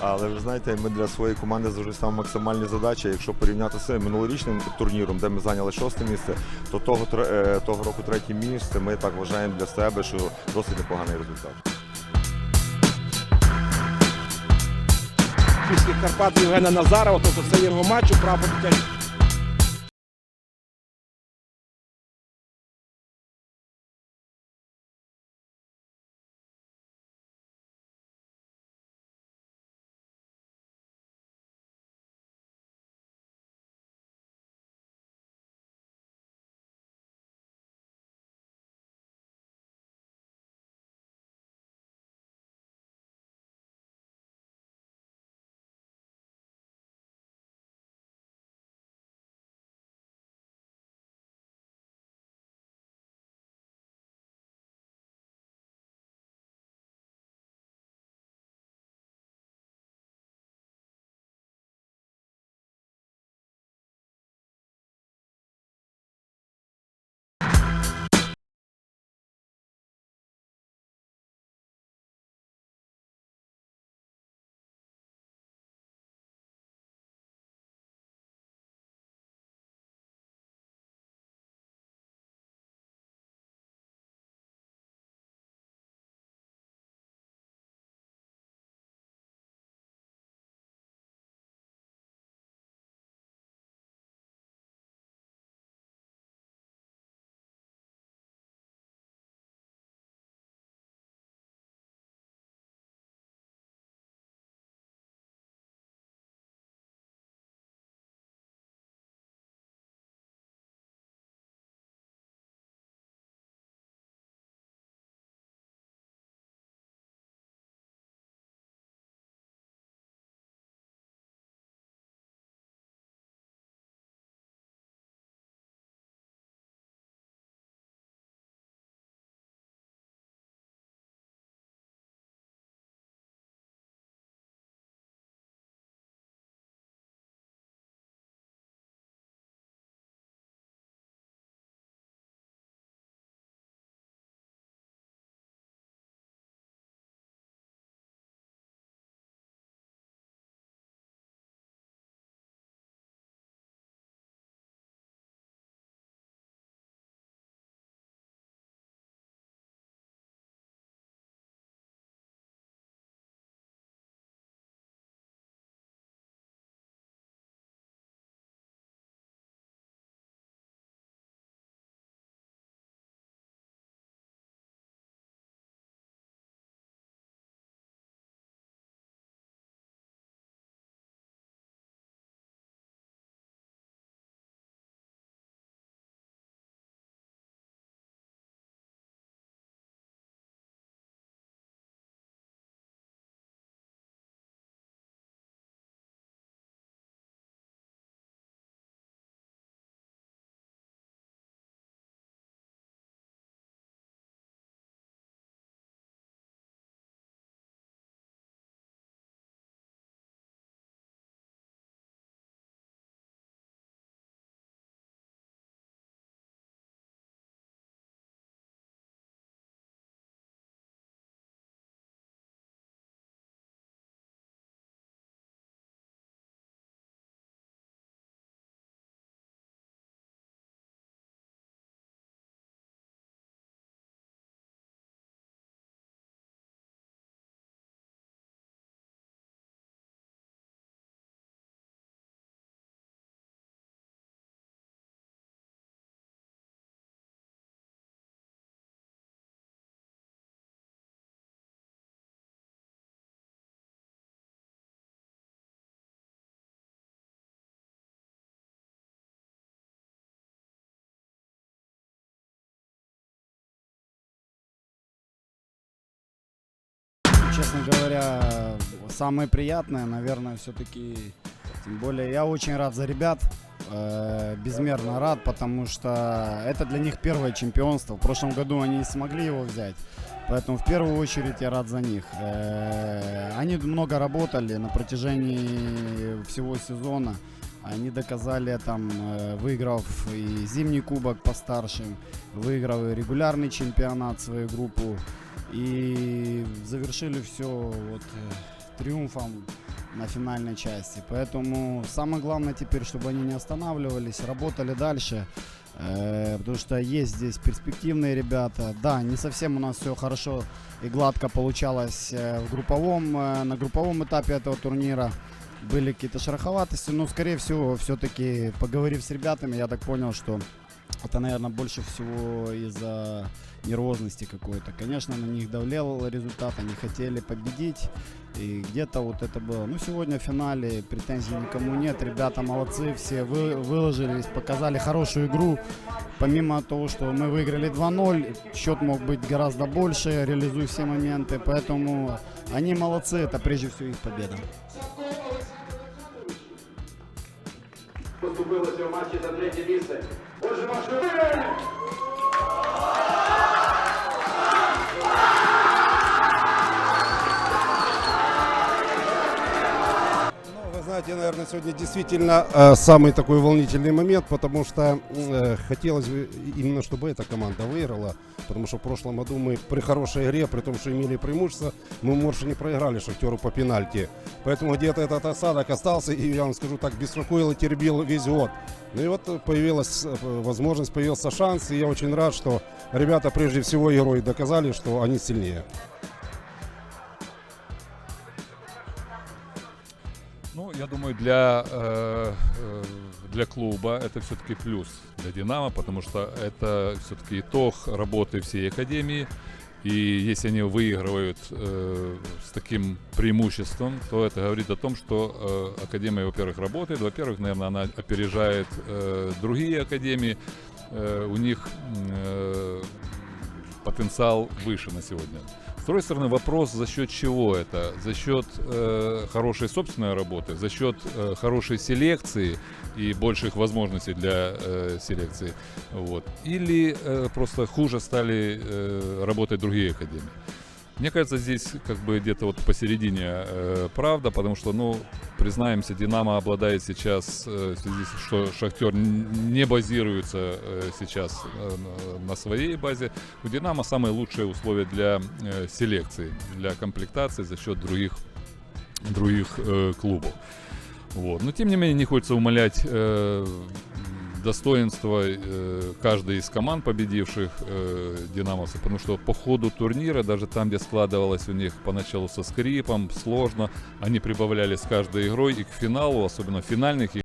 Але ви знаєте, ми для своєї команди завжди ставимо максимальні задачі. Якщо порівняти з минулорічним турніром, де ми зайняли шосте місце, то того, е, того року третє місце ми так вважаємо для себе, що досить непоганий результат. Карпат Євгена Назарова, тобто це його матч у право дитячого. Честно говоря, самое приятное, наверное, все-таки, тем более я очень рад за ребят, э, безмерно рад, потому что это для них первое чемпионство. В прошлом году они не смогли его взять, поэтому в первую очередь я рад за них. Э, они много работали на протяжении всего сезона. Они доказали там, э, выиграв и зимний кубок по старшим, выиграв и регулярный чемпионат свою группу. И завершили все вот э, триумфом на финальной части. Поэтому самое главное теперь, чтобы они не останавливались, работали дальше. Э, Потому что есть здесь перспективные ребята. Да, не совсем у нас все хорошо и гладко получалось э, в групповом, э, на групповом этапе этого турнира. Были какие-то шероховатости, но, скорее всего, все-таки, поговорив с ребятами, я так понял, что это, наверное, больше всего из-за нервозности какой-то. Конечно, на них давлел результат, они хотели победить. И где-то вот это было. Ну, сегодня в финале претензий никому нет. Ребята молодцы, все вы, выложились, показали хорошую игру. Помимо того, что мы выиграли 2-0, счет мог быть гораздо больше, реализуя все моменты. Поэтому они молодцы, это прежде всего их победа. Поступилося в матчі за третє місце. Отже, ваші знаете, наверное, сегодня действительно э, самый такой волнительный момент, потому что э, хотелось бы именно, чтобы эта команда выиграла, потому что в прошлом году мы при хорошей игре, при том, что имели преимущество, мы больше не проиграли Шахтеру по пенальти. Поэтому где-то этот осадок остался, и я вам скажу так, беспокоил и теребил весь год. Ну и вот появилась э, возможность, появился шанс, и я очень рад, что ребята прежде всего герои доказали, что они сильнее. Я думаю, для, э, э, для клуба это все-таки плюс для Динамо, потому что это все-таки итог работы всей академии. И если они выигрывают э, с таким преимуществом, то это говорит о том, что э, академия, во-первых, работает, во-первых, наверное, она опережает э, другие академии. Э, у них э, потенциал выше на сегодня. Другой стороны, вопрос, за счет чего это? За счет э, хорошей собственной работы, за счет э, хорошей селекции и больших возможностей для э, селекции. Вот. Или э, просто хуже стали э, работать другие академии. Мне кажется, здесь как бы где-то вот посередине э, правда, потому что, ну, признаемся, Динамо обладает сейчас, э, в связи с что Шахтер не базируется э, сейчас э, на- своей базе. У Динамо самые лучшие условия для э, селекции, для комплектации за счет других, других э, клубов. Вот. Но тем не менее не хочется умалять э, достоинство э, каждой из команд победивших э, динамовцев, потому что по ходу турнира, даже там, где складывалось у них поначалу со скрипом, сложно, они прибавляли с каждой игрой и к финалу, особенно финальных